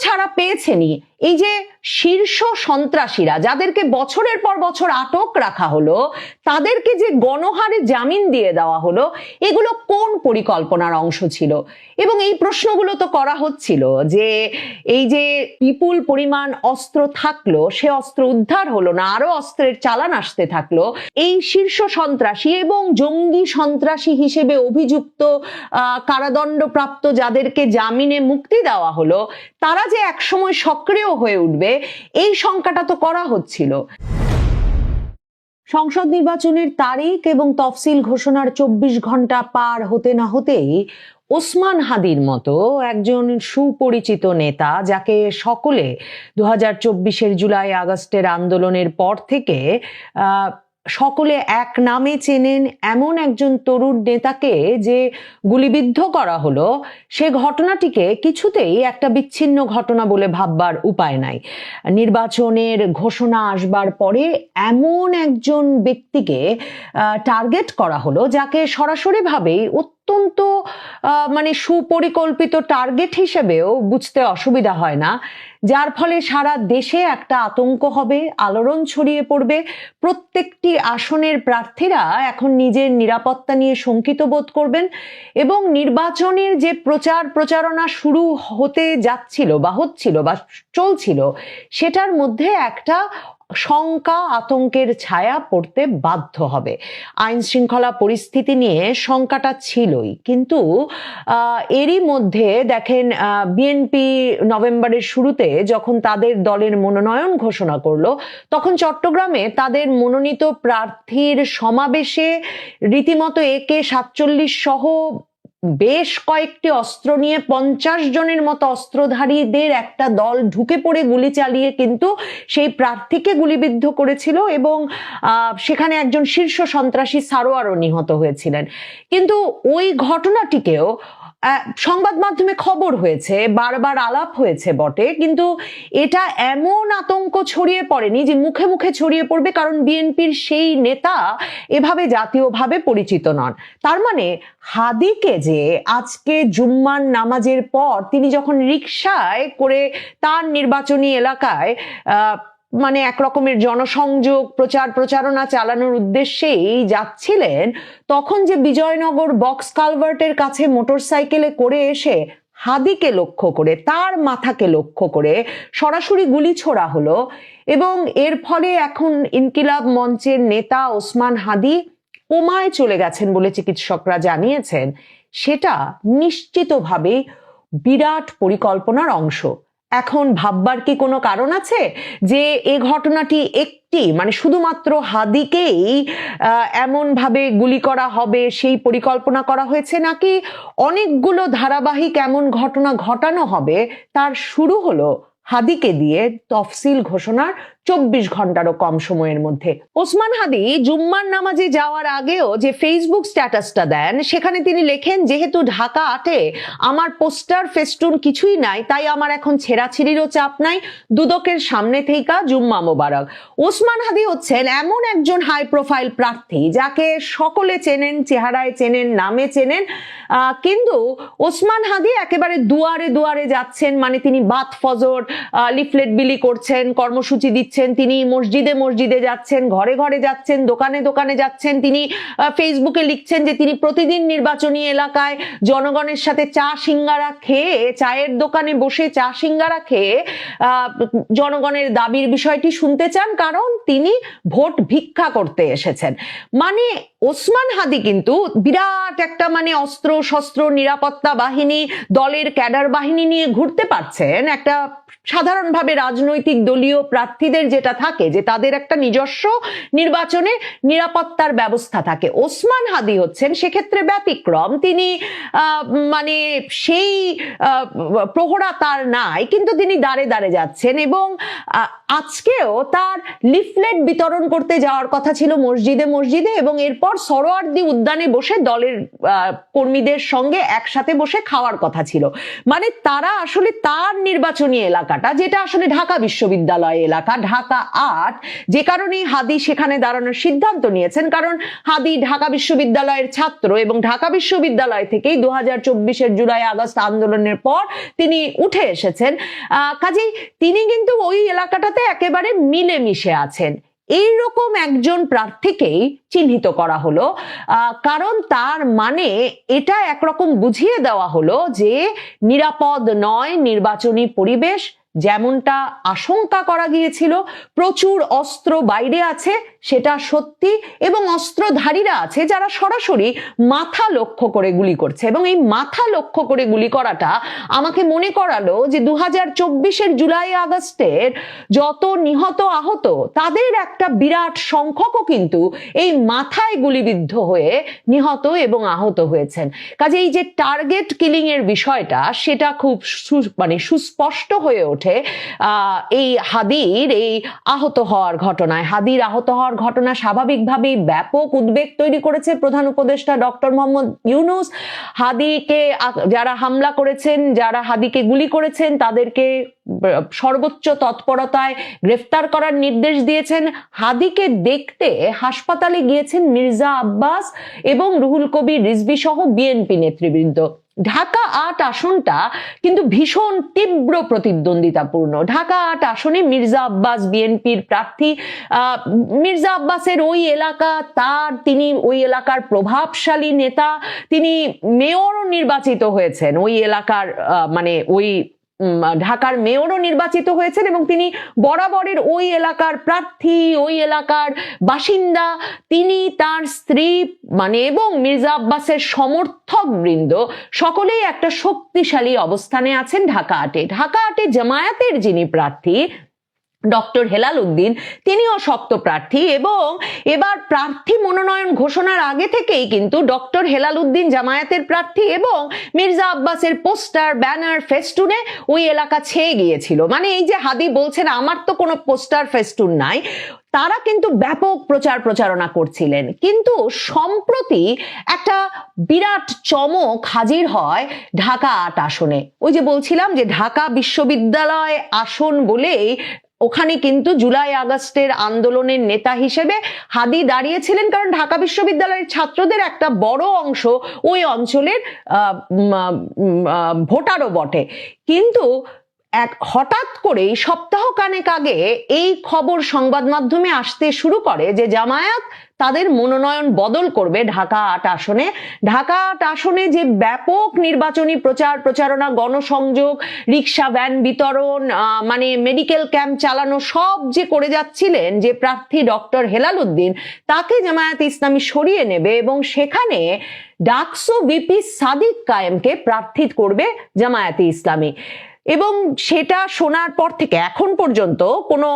ছাড়া পেয়েছেনই। এই যে শীর্ষ সন্ত্রাসীরা, যাদেরকে বছরের পর বছর আটক রাখা হলো, তাদেরকে যে গণহারে জামিন দিয়ে দেওয়া হলো, এগুলো কোন পরিকল্পনার অংশ ছিল? এবং এই প্রশ্নগুলো তো করা হচ্ছিল যে এই যে বিপুল পরিমাণ অস্ত্র থাকল, সে অস্ত্র উদ্ধার হলো না, আরও অস্ত্রের চালান আসতে থাকল। এই শীর্ষ সন্ত্রাসী এবং জঙ্গি সন্ত্রাসী হিসেবে অভিযুক্ত কারাদণ্ডপ্রাপ্ত যাদেরকে জামিনে মুক্তি দেওয়া হলো, তারা যে একসময় সক্রিয় হয়ে উঠবে, এই শঙ্কাটা তো করা হচ্ছিল। সংসদ নির্বাচনের তারিখ এবং তফসিল ঘোষণার চব্বিশ ঘণ্টা পার হতে না হতেই ওসমান হাদির মতো একজন সুপরিচিত নেতা, যাকে সকলে দু হাজার জুলাই আগস্টের আন্দোলনের পর থেকে সকলে এক নামে চেনেন এমন একজন তরুণ নেতাকে যে গুলিবিদ্ধ করা হলো, সে ঘটনাটিকে কিছুতেই একটা বিচ্ছিন্ন ঘটনা বলে ভাববার উপায় নাই। নির্বাচনের ঘোষণা আসবার পরে এমন একজন ব্যক্তিকে টার্গেট করা হলো যাকে সরাসরিভাবেই অত্যন্ত মানে সুপরিকল্পিত টার্গেট হিসেবেও বুঝতে অসুবিধা হয় না। যার ফলে সারা দেশে একটা আতঙ্ক হবে, আলোড়ন ছড়িয়ে পড়বে। প্রত্যেকটি আসনের প্রার্থীরা এখন নিজের নিরাপত্তা নিয়ে শঙ্কিত বোধ করবেন এবং নির্বাচনের যে প্রচার প্রচারণা শুরু হতে যাচ্ছিল বা হচ্ছিল বা চলছিল, সেটার মধ্যে একটা শঙ্কা, আতঙ্কের ছায়া পড়তে বাধ্য হবে। আইন শৃঙ্খলা পরিস্থিতি নিয়ে শঙ্কাটা ছিলই, কিন্তু এরই মধ্যে দেখেন বিএনপি নভেম্বরের শুরুতে যখন তাদের দলের মনোনয়ন ঘোষণা করল, তখন চট্টগ্রামে তাদের মনোনীত প্রার্থীর সমাবেশে রীতিমতো একে সাতচল্লিশ সহ বেশ কয়েকটি অস্ত্র নিয়ে পঞ্চাশ জনের মতো অস্ত্রধারীদের একটা দল ঢুকে পড়ে গুলি চালিয়ে কিন্তু সেই প্রার্থীকে গুলিবিদ্ধ করেছিল এবং সেখানে একজন শীর্ষ সন্ত্রাসী সারোয়ারও নিহত হয়েছিলেন। কিন্তু ওই ঘটনাটিকেও সংবাদ মাধ্যমে খবর হয়েছে, বারবার আলাপ হয়েছে বটে, কিন্তু এটা এমন আতঙ্ক ছড়িয়ে পড়েনি যে মুখে মুখে ছড়িয়ে পড়বে, কারণ বিএনপির সেই নেতা এভাবে জাতীয়ভাবে পরিচিত নন। তার মানে হাদিকে যে আজকে জুম্মান নামাজের পর তিনি যখন রিকশায় করে তার নির্বাচনী এলাকায় মানে এক রকমের জনসংযোগ, প্রচার প্রচারণা চালানোর উদ্দেশ্যেই যাচ্ছিলেন, তখন যে বিজয়নগর বক্স কালভার্টের কাছে মোটরসাইকেলে করে এসে হাদিকে লক্ষ্য করে, তার মাথাকে লক্ষ্য করে সরাসরি গুলি ছোড়া হলো এবং এর ফলে এখন ইনকিলাব মঞ্চের নেতা ওসমান হাদি কোমায় চলে গেছেন বলে চিকিৎসকরা জানিয়েছেন। সেটা নিশ্চিতভাবেই বিরাট পরিকল্পনার অংশ। এখন ভাববার কি কোনো কারণ আছে? যে এ ঘটনাটি একটি মানে শুধুমাত্র হাদিকেই এমন ভাবে গুলি করা হবে, সেই পরিকল্পনা করা হয়েছে, নাকি অনেকগুলো ধারাবাহিক এমন ঘটনা ঘটানো হবে, তার শুরু হলো হাদিকে দিয়ে তফসিল ঘোষণার চব্বিশ ঘন্টারও কম সময়ের মধ্যে। ওসমান হাদি জুম্মার নামাজে যাওয়ার আগেও যে ফেসবুক স্ট্যাটাসটা দেন, সেখানে তিনি লেখেন, যেহেতু ঢাকা আটে, আমার পোস্টার, ফেস্টুন কিছুই নাই, তাই আমার এখন ছেঁড়াছিড়িরও চাপ নাই, দুদকের সামনে থেইকা জুম্মা মোবারক। ওসমান হাদি হচ্ছেন এমন একজন হাই প্রোফাইল প্রার্থী, যাকে সকলে চেনেন, চেহারায় চেনেন, নামে চেনেন কিন্তু ওসমান হাদি একেবারে দুয়ারে দুয়ারে যাচ্ছেন মানে তিনি বাত ফজর লিফলেট বিলি করছেন, কর্মসূচি দিচ্ছেন তিনি, মসজিদে মসজিদে যাচ্ছেন, ঘরে ঘরে যাচ্ছেন, দোকানে দোকানে যাচ্ছেন। তিনি ফেসবুকে লিখছেন যে তিনি প্রতিদিন নির্বাচনী এলাকায় জনগণের সাথে চা সিঙ্গারা খেয়ে, চায়ের দোকানে বসে চা সিঙ্গারা খেয়ে জনগণের দাবির বিষয়টি শুনতে চান কারণ তিনি ভোট ভিক্ষা করতে এসেছেন। মানে ওসমান হাদি কিন্তু বিরাট একটা মানে অস্ত্র শস্ত্র নিরাপত্তা বাহিনী, দলের ক্যাডার বাহিনী নিয়ে ঘুরতে পারছেন। একটা সাধারণভাবে রাজনৈতিক দলীয় প্রার্থীদের যেটা থাকে, যে তাদের একটা নিজস্ব নির্বাচনে নিরাপত্তার ব্যবস্থা থাকে। ওসমান হাদি হচ্ছেন সেক্ষেত্রে ব্যতিক্রম। তিনি মানে সেই প্রহরা তার নাই, কিন্তু তিনি দাঁড়ে দাঁড়ে যাচ্ছেন এবং আজকেও তার লিফলেট বিতরণ করতে যাওয়ার কথা ছিল মসজিদে মসজিদে এবং এরপর সরোয়ার্দি উদ্যানে বসে দলের কর্মীদের সঙ্গে একসাথে বসে খাওয়ার কথা ছিল। মানে তারা আসলে তার নির্বাচনী এলাকাটা, যেটা আসলে ঢাকা বিশ্ববিদ্যালয় এলাকা ঢাকা আট। যে কারণেই হাদি সেখানে দাঁড়ানোর সিদ্ধান্ত নিয়েছেন। কারণ হাদি ঢাকা বিশ্ববিদ্যালয়ের ছাত্র এবং ঢাকা বিশ্ববিদ্যালয় থেকেই দু হাজার চব্বিশের জুলাই আগস্ট আন্দোলনের পর তিনি উঠে এসেছেন। কাজেই তিনি কিন্তু ওই এলাকাটাতে একেবারে মিলেমিশে আছেন। এইরকম একজন প্রার্থীকেই চিহ্নিত করা হলো। কারণ তার মানে এটা একরকম বুঝিয়ে দেওয়া হলো যে নিরাপদ নয়, নির্বাচনী পরিবেশ যেমনটা আশঙ্কা করা গিয়েছিল প্রচুর অস্ত্র বাইরে আছে সেটা সত্যি এবং অস্ত্রধারীরা আছে যারা সরাসরি মাথা লক্ষ্য করে গুলি করছে। এবং এই মাথা লক্ষ্য করে গুলি করাটা আমাকে মনে করালো যে দু হাজার চব্বিশের জুলাই আগস্টের যত নিহত আহত, তাদের একটা বিরাট সংখ্যকও কিন্তু এই মাথায় গুলিবিদ্ধ হয়ে নিহত এবং আহত হয়েছেন। কাজে এই যে টার্গেট কিলিং এর বিষয়টা, সেটা খুব মানে সুস্পষ্ট হয়ে ওঠে এই হাদির, এই আহত হওয়ার ঘটনায়। হাদির আহত হওয়ার ঘটনা স্বাভাবিকভাবেই ব্যাপক উদ্বেগ তৈরি করেছে প্রধান উপদেষ্টা ডক্টর মোহাম্মদ ইউনুস। হাদিকে যারা হামলা করেছেন, যারা হাদিকে গুলি করেছেন, তাদেরকে সর্বোচ্চ তৎপরতায় গ্রেফতার করার নির্দেশ দিয়েছেন। হাদিকে দেখতে হাসপাতালে গিয়েছেন মির্জা আব্বাস এবং রুহুল কবির রিজভি সহ বিএনপি নেতৃবৃন্দ। ঢাকা আট আসনটা কিন্তু ভীষণ তীব্র প্রতিদ্বন্দ্বিতাপূর্ণ। ঢাকা আট আসনে মির্জা আব্বাস বিএনপির প্রার্থী মির্জা আব্বাসের ওই এলাকা, তার তিনি ওই এলাকার প্রভাবশালী নেতা, তিনি মেয়রও নির্বাচিত হয়েছেন। ওই এলাকার মানে ওই ঢাকার মেয়রও নির্বাচিত হয়েছেন এবং তিনি বরাবরের ওই এলাকার প্রার্থী, ওই এলাকার বাসিন্দা। তিনি তার স্ত্রী মানে এবং মির্জা আব্বাসের সমর্থক বৃন্দ সকলেই একটা শক্তিশালী অবস্থানে আছেন ঢাকা আটে। ঢাকা আটে জামায়াতের যিনি প্রার্থী ডক্টর হেলাল উদ্দিন, তিনিও শক্ত প্রার্থী এবং এবার প্রার্থী মনোনয়ন ঘোষণার আগে থেকেই কিন্তু ডক্টর হেলাল উদ্দিন জামায়াতের প্রার্থী এবং মির্জা আব্বাসের পোস্টার, ব্যানার, ফেস্টুনে ওই এলাকা ছেয়ে গিয়েছিল। মানে এই যে হাদি বলছেন, আমার তো কোনো পোস্টার, ফেস্টুন নাই। তারা কিন্তু ব্যাপক প্রচার প্রচারণা করছিলেন। কিন্তু সম্প্রতি একটা বিরাট চমক হাজির হয় ঢাকা আট আসনে। ওই যে বলছিলাম যে ঢাকা বিশ্ববিদ্যালয় আসন বলেই ওখানে কিন্তু জুলাই আগস্টের আন্দোলনের নেতা হিসেবে হাদি দাঁড়িয়েছিলেন, কারণ ঢাকা বিশ্ববিদ্যালয়ের ছাত্রদের একটা বড় অংশ ওই অঞ্চলের ভোটারও বটে। কিন্তু এক হঠাৎ করেই সপ্তাহ কানেক আগে এই খবর সংবাদ মাধ্যমে আসতে শুরু করে যে জামায়াত তাদের মনোনয়ন বদল করবে ঢাকা আট আসনে। ঢাকা আট আসনে যে ব্যাপক নির্বাচনী প্রচার, প্রচারণা, গণসংযোগ, রিক্সা, ভ্যান বিতরণ মানে মেডিকেল ক্যাম্প চালানো সব যে করে যাচ্ছিলেন যে প্রার্থী ডক্টর হেলাল উদ্দিন তাকে জামায়াত ইসলামী সরিয়ে নেবে এবং সেখানে ডাকসু বিপি সাদিক কায়েমকে প্রার্থী করবে জামায়াতে ইসলামী। এবং সেটা শোনার পর থেকে এখন পর্যন্ত কোনো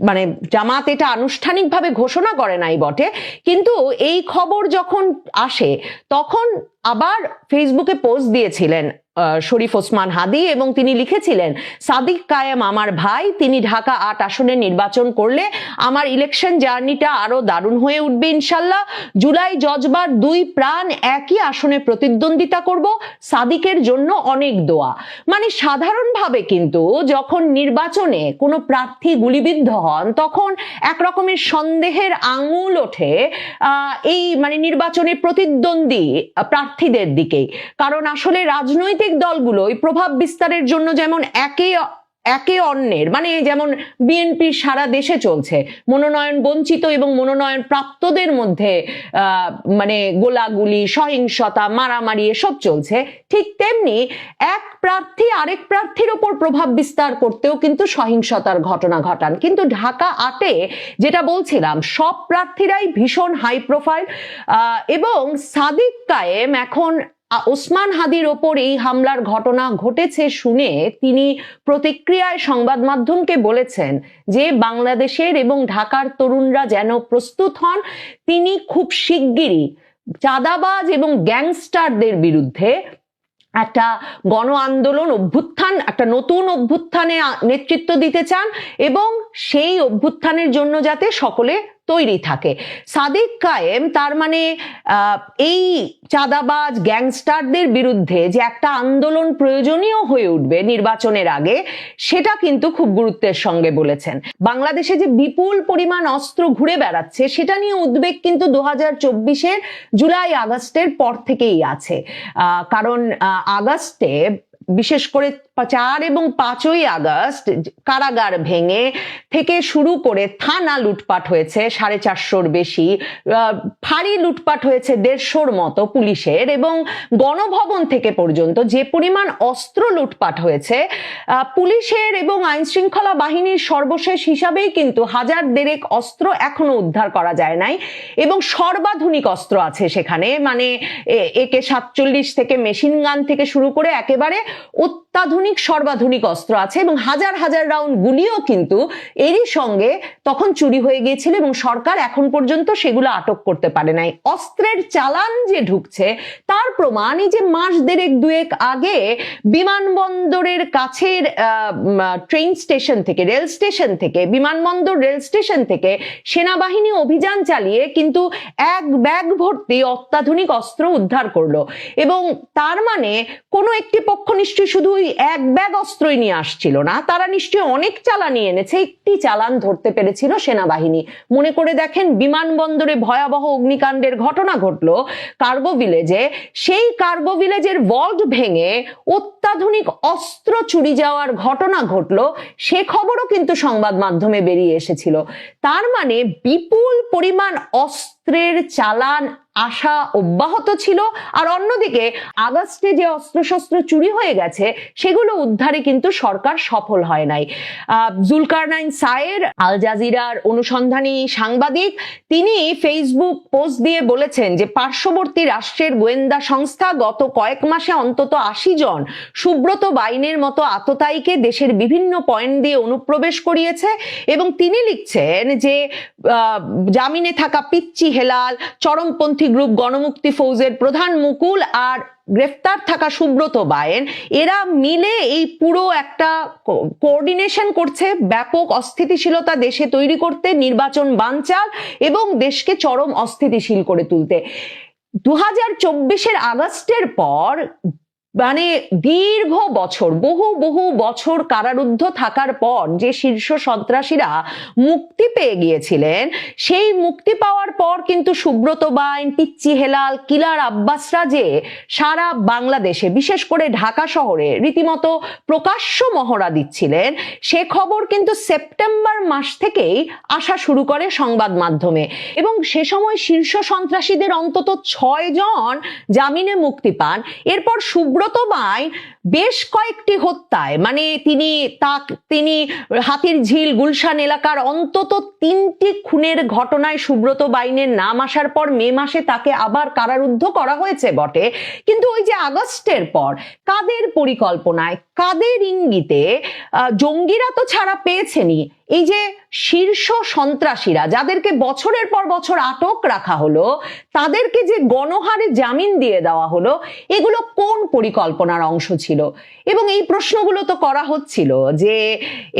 মানে জামাত এটা আনুষ্ঠানিকভাবে ঘোষণা করে নাই বটে। কিন্তু এই খবর যখন আসে, তখন আবার ফেসবুকে পোস্ট দিয়েছিলেন শরীফ ওসমান হাদি এবং তিনি লিখেছিলেন, সাদিক কায়েম আমার ভাই, তিনি ঢাকা আট আসনে নির্বাচন করলে আমার ইলেকশন জার্নিটা আরও দারুণ হয়ে উঠবে ইনশাল্লাহ। জুলাই জজবার দুই প্রাণ একই আসনে প্রতিদ্বন্দ্বিতা করব, সাদিকের জন্য অনেক দোয়া। মানে সাধারণভাবে কিন্তু যখন নির্বাচনে কোনো প্রার্থী গুলিবিদ্ধ হন, তখন এক রকমের সন্দেহের আঙুল ওঠে এই মানে নির্বাচনে প্রতিদ্বন্দ্বী প্রার্থীদের দিকেই। কারণ আসলে রাজনৈতিক দলগুলোই প্রভাব বিস্তারের জন্য যেমন একে একে অন্যের মানে যেমন বিএনপির সারা দেশে চলছে, মনোনয়ন বঞ্চিত এবং মনোনয়ন প্রাপ্তদের মধ্যে মানে গোলাগুলি, সহিংসতা, মারামারি এসব চলছে, ঠিক তেমনি এক প্রার্থী আরেক প্রার্থীর ওপর প্রভাব বিস্তার করতেও কিন্তু সহিংসতার ঘটনা ঘটান। কিন্তু ঢাকা আটে যেটা বলছিলাম, সব প্রার্থীরাই ভীষণ হাই প্রোফাইল এবং সাদিক কায়েম এখন ওসমান হাদির ওপর এই হামলার ঘটনা ঘটেছে শুনে তিনি প্রতিক্রিয়ায় সংবাদ মাধ্যমকে বলেছেন যে বাংলাদেশের এবং ঢাকার তরুণরা যেন প্রস্তুত হন, তিনি খুব শিগগিরই চাঁদাবাজ এবং গ্যাংস্টারদের বিরুদ্ধে একটা গণ আন্দোলন অভ্যুত্থান, একটা নতুন অভ্যুত্থানে নেতৃত্ব দিতে চান এবং সেই অভ্যুত্থানের জন্য যাতে সকলে তৈরি থাকে। সাদেক কায়েম তার মানে এই চাঁদাবাজ গ্যাংস্টারদের বিরুদ্ধে যে একটা আন্দোলন প্রয়োজনীয় হয়ে উঠবে নির্বাচনের আগে, সেটা কিন্তু খুব গুরুত্বের সঙ্গে বলেছেন। বাংলাদেশে যে বিপুল পরিমাণ অস্ত্র ঘুরে বেড়াচ্ছে, সেটা নিয়ে উদ্বেগ কিন্তু দু হাজার চব্বিশের জুলাই আগস্টের পর থেকেই আছে। কারণ আগস্টে, বিশেষ করে চার এবং পাঁচই আগস্ট কারাগার ভেঙে থেকে শুরু করে থানা লুটপাট হয়েছে, সাড়ে চারশোর বেশি। ফাঁড়ি লুটপাট হয়েছে দেড়শোর মতো পুলিশের এবং গণভবন থেকে পর্যন্ত যে পরিমাণ অস্ত্র লুটপাট হয়েছে পুলিশের এবং আইন শৃঙ্খলা বাহিনীর সর্বশেষ হিসাবেই কিন্তু হাজার দেড়েক অস্ত্র এখনও উদ্ধার করা যায় নাই এবং সর্বাধুনিক অস্ত্র আছে সেখানে। মানে একে সাতচল্লিশ থেকে মেশিন গান থেকে শুরু করে একেবারে অত্যাধুনিক সর্বাধুনিক অস্ত্র আছে এবং হাজার হাজার রাউন্ড গুলিও কিন্তু এরই সঙ্গে তখন চুরি হয়ে গিয়েছিল এবং সরকার এখন পর্যন্ত সেগুলো আটক করতে পারে নাই। অস্ত্রের চালান যে ঢুকছে, তার প্রমাণ এই যে মাস দেড়েক দুয়েক আগে বিমানবন্দরের কাছের ট্রেন স্টেশন থেকে, রেল স্টেশন থেকে, বিমানবন্দর রেল স্টেশন থেকে সেনাবাহিনী অভিযান চালিয়ে কিন্তু এক ব্যাগ ভর্তি অত্যাধুনিক অস্ত্র উদ্ধার করল। এবং তার মানে কোনো একটি পক্ষ নিশ্চয়ই শুধু এক ব্যাগ অস্ত্রই নিয়ে আসছিল না। তারা নিশ্চয়ই অনেক চালানি এনেছে, একটি চালান ধরতে পেরেছিল সেনাবাহিনী। মনে করে দেখেন, বিমানবন্দরে ভয়াবহ অগ্নিকাণ্ডের ঘটনা ঘটলো কার্গো ভিলেজে। সেই কার্গো ভিলেজের ভল্ট ভেঙে অত্যাধুনিক অস্ত্র চুরি যাওয়ার ঘটনা ঘটলো। সে খবরও কিন্তু সংবাদ মাধ্যমে বেরিয়ে এসেছিল। তার মানে বিপুল পরিমাণ অস্ত্রের চালান আসা অব্যাহত ছিল। আর অন্যদিকে আগস্টে যে অস্ত্রশস্ত্র চুরি হয়ে গেছে, সেগুলো উদ্ধারে কিন্তু সরকার সফল হয় নাই। জুলকারনাইন সায়ের, আল জাজিরার অনুসন্ধানী সাংবাদিক, তিনি ফেসবুক পোস্ট দিয়ে বলেছেন যে, পার্শ্ববর্তী রাষ্ট্রের গোয়েন্দা সংস্থা গত কয়েক মাসে অন্তত আশি জন সুব্রত বাইনের মতো আততায়ীকে দেশের বিভিন্ন পয়েন্ট দিয়ে অনুপ্রবেশ করিয়েছে এবং তিনি লিখছেন যে জামিনে থাকা পিচ্চি হেলাল, চরমপন্থী গ্রুপ গণমুক্তি ফৌজের প্রধান মুকুল আর গ্রেফতার থাকা সুব্রত বায়েন এরা মিলে এই পুরো একটা কোঅর্ডিনেশন করছে, ব্যাপক অস্থিতিশীলতা দেশে তৈরি করতে, নির্বাচন বানচাল এবং দেশকে চরম অস্থিতিশীল করে তুলতে। দু হাজার চব্বিশের আগস্টের পর মানে দীর্ঘ বছর, বহু বহু বছর কারারুদ্ধ থাকার পর যে শীর্ষ সন্ত্রাসীরা মুক্তি পেয়ে গিয়েছিলেন, সেই মুক্তি পাওয়ার পর কিন্তু সুব্রত বাইন, পিচ্চি হেলাল, কিলার আব্বাসরা যে সারা বাংলাদেশে, বিশেষ করে ঢাকা শহরে রীতিমতো প্রকাশ্য মহড়া দিচ্ছিলেন, সে খবর কিন্তু সেপ্টেম্বর মাস থেকেই আসা শুরু করে সংবাদ মাধ্যমে। এবং সে সময় শীর্ষ সন্ত্রাসীদের অন্তত ছয় জন জামিনে মুক্তি পান। এরপর সুব্রত বাইন বেশ কয়েকটি হত্যায় মানে তিনি তা তিনি হাতির ঝিল গুলশান এলাকার অন্তত তিনটি খুনের ঘটনায় সুব্রত বাইনের নাম আসার পর মে মাসে তাকে আবার কারারুদ্ধ করা হয়েছে বটে। কিন্তু ওই যে আগস্টের পর কাদের পরিকল্পনায় কাদের ইঙ্গিতে জঙ্গিরা তো ছাড়া পেয়েছেনই। এই যে শীর্ষ সন্ত্রাসীরা যাদেরকে বছরের পর বছর আটক রাখা হলো তাদেরকে যে গণহারে জামিন দিয়ে দেওয়া হলো এগুলো কোন পরিকল্পনার অংশ ছিল? এবং এই প্রশ্নগুলো তো করা হচ্ছিল যে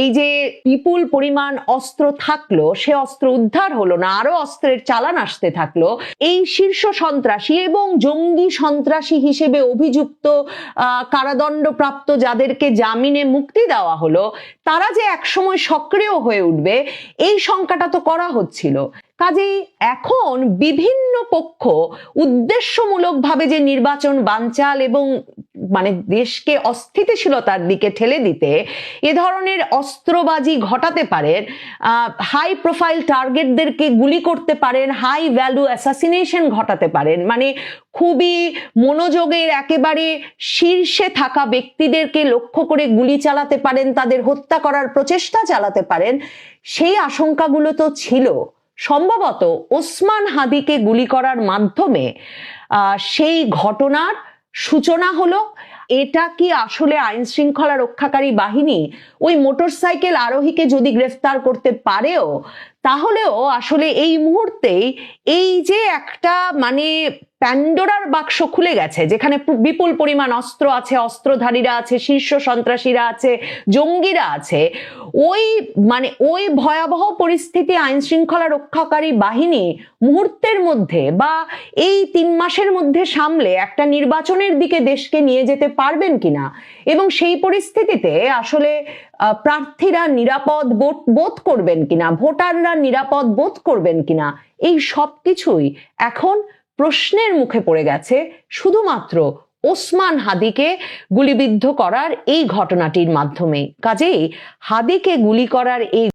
এই যে বিপুল পরিমাণ অস্ত্র থাকল সে অস্ত্র উদ্ধার হলো না আরও অস্ত্রের চালান আসতে থাকল এই শীর্ষ সন্ত্রাসী এবং জঙ্গি সন্ত্রাসী হিসেবে অভিযুক্ত আহ, কারাদণ্ডপ্রাপ্ত যাদেরকে জামিনে মুক্তি দেওয়া হলো, তারা যে একসময় সক্রিয় হয়ে উঠবে, এই শঙ্কাটা তো করা হচ্ছিল। কাজেই এখন বিভিন্ন পক্ষ উদ্দেশ্যমূলকভাবে যে নির্বাচন বানচাল এবং মানে দেশকে অস্থিতিশীলতার দিকে ঠেলে দিতে এ ধরনের অস্ত্রবাজি ঘটাতে পারেন হাই প্রোফাইল টার্গেটদেরকে গুলি করতে পারেন হাই ভ্যালু অ্যাসাসিনেশন ঘটাতে পারেন। মানে খুবই মনোযোগের একেবারে শীর্ষে থাকা ব্যক্তিদেরকে লক্ষ্য করে গুলি চালাতে পারেন, তাদের হত্যা করার প্রচেষ্টা চালাতে পারেন। সেই আশঙ্কাগুলো তো ছিল। সম্ভবত ওসমান হাদিকে গুলি করার মাধ্যমে সেই ঘটনার সূচনা হলো, এটা কি আসলে আইন শৃঙ্খলা রক্ষাকারী বাহিনী ওই মোটরসাইকেল আরোহীকে যদি গ্রেফতার করতে পারেও তাহলেও আসলে এই মুহূর্তেই এই যে একটা মানে প্যান্ডোরার বাক্স খুলে গেছে, যেখানে বিপুল পরিমাণ অস্ত্র আছে, অস্ত্রধারীরা আছে, শীর্ষ সন্ত্রাসীরা আছে, জঙ্গিরা আছে, ওই মানে ওই ভয়াবহ পরিস্থিতি আইন শৃঙ্খলা রক্ষাকারী বাহিনী মুহূর্তের মধ্যে বা এই তিন মাসের মধ্যে সামলে একটা নির্বাচনের দিকে দেশকে নিয়ে যেতে পারবেন কিনা এবং সেই পরিস্থিতিতে আসলে প্রার্থীরা নিরাপদ বোধ করবেন কিনা, ভোটাররা নিরাপদ বোধ করবেন কিনা, এই সব কিছুই এখন প্রশ্নের মুখে পড়ে গেছে শুধুমাত্র ওসমান হাদিকে গুলিবিদ্ধ করার এই ঘটনাটির মাধ্যমে। কাজেই হাদিকে গুলি করার এই